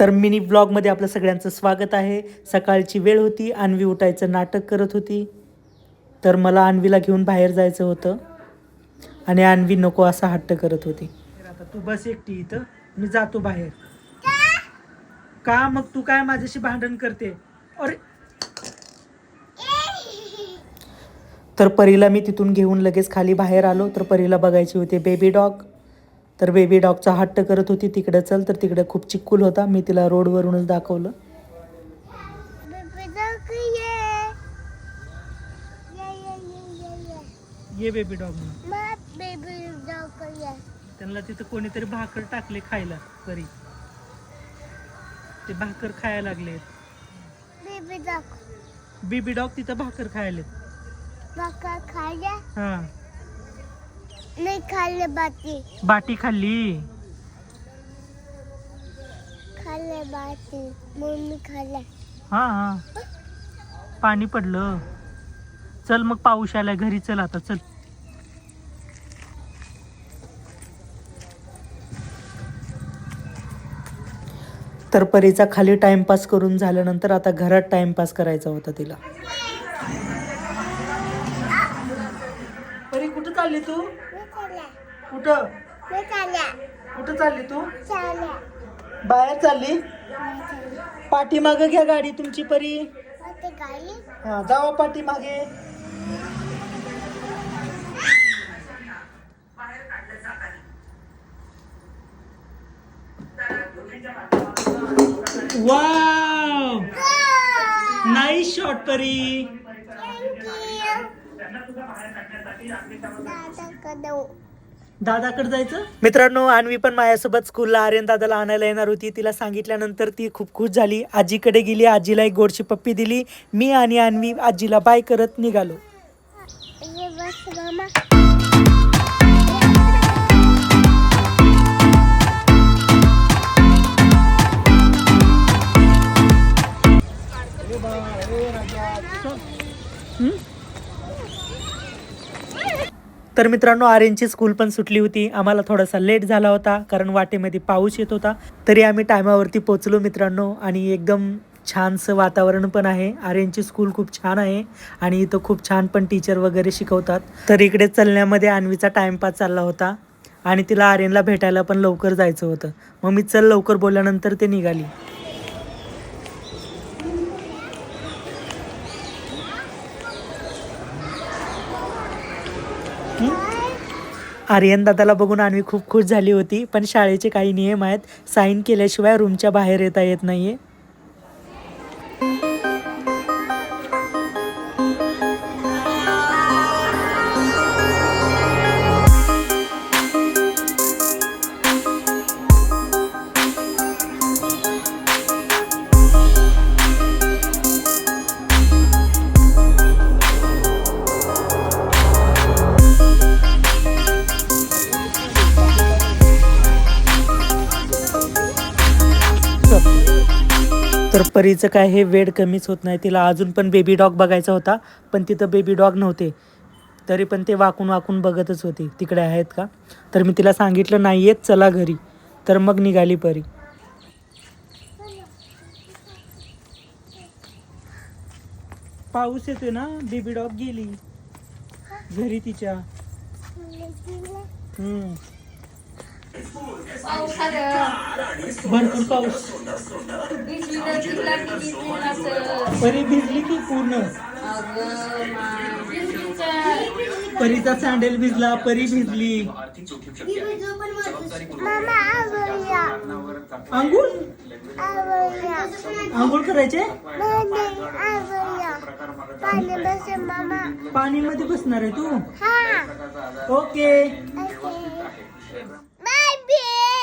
तर मिनी ब्लॉगमध्ये आपलं सगळ्यांचं स्वागत आहे. सकाळची वेळ होती. अन्वी उठायचं नाटक करत होती. तर मला अन्वीला घेऊन बाहेर जायचं होतं. आणि अन्वी नको असा हट्ट करत होती. आता तू बस एकटी इथं. मी जातो बाहेर. का मग तू काय माझ्याशी भांडण करते? अरे! तर परीला मी तिथून घेऊन लगेच खाली बाहेर आलो. तर परीला बघायची होती बेबी डॉग तर बेबी डॉगचा हट्ट करत होती. तिकडे चल तर तिकडे खूप चिक्कूल होता. मी तिला रोडवरूनच दाखवलं. ये बेबी डॉग त्यांना तिथं कोणीतरी भाकर टाकले खायला परी ते भाकर खायला लागले. बेबी डॉग तिथं भाकर खायले? हा. नाही खाल्ले बाती बाटी खाल्ली? खाल्ले बाती मम्मी खाल्ले. हा हा. पाणी पडलं. चल मग पाऊस आलाय. घरी चल आता. चल. तर परीचा खाली टाइमपास करून झाल्यानंतर आता घरात टाइमपास करायचा होता तिला. चालली तू? कुठं? कुठं चालली तू? बाहेर चालली? पाठीमाग घ्या गाडी तुमची परी. गाडी? हा जावा पाठीमागे. वाव नाईस शॉट परी. दादाकडे. जायचं? मित्रांनो अन्वी पण माझ्यासोबत स्कूलला आर्यन दादाला आणायला येणार होती. तिला सांगितल्यानंतर ती खूप खुश झाली. आजीकडे गेली आजीला एक गोडशी पप्पी दिली. मी आणि अन्वी आजीला बाय करत निघालो. तर मित्रांनो आर्यनची स्कूल पण सुटली होती. आम्हाला थोडासा लेट झाला होता कारण वाटेमध्ये पाऊस येत होता. तरी आम्ही टायमावरती पोचलो मित्रांनो आणि एकदम छानसं वातावरण पण आहे. आर्यनची स्कूल खूप छान आहे आणि इथं खूप छान पण टीचर वगैरे शिकवतात. तर इकडे चलण्यामध्ये अन्वीचा टाइमपास चालला होता आणि तिला आर्यनला भेटायला पण लवकर जायचं होतं. मग मी चल लवकर बोलल्यानंतर ते निघाली. आर्यन दादाला बघून आणवी खूप खुश झाली होती पण शाळेचे काही नियम आहेत साईन केल्याशिवाय रूमच्या बाहेर येता येत नाही आहे तर परीचं काय हे वेळ कमीच होत नाही. तिला अजून पण बेबी डॉग बघायचा होता पण तिथं बेबी डॉग नव्हते. तरी पण ते वाकून वाकून बघतच होती. तिकडे आहेत का? तर मी तिला सांगितलं नाही येत चला घरी. तर मग निघाली परी. पाऊस येतोय ना? बेबी डॉग गेली. घरी तिच्या. हम्म. भरपूर पाऊस. परी भिजली की पूर्ण? परीचा सँडल भिजला परी भिजली. आंघोळ? आंघोळ करायचे? पाणी पाणीमध्ये बसणार आहे तू? हा. ओके 饼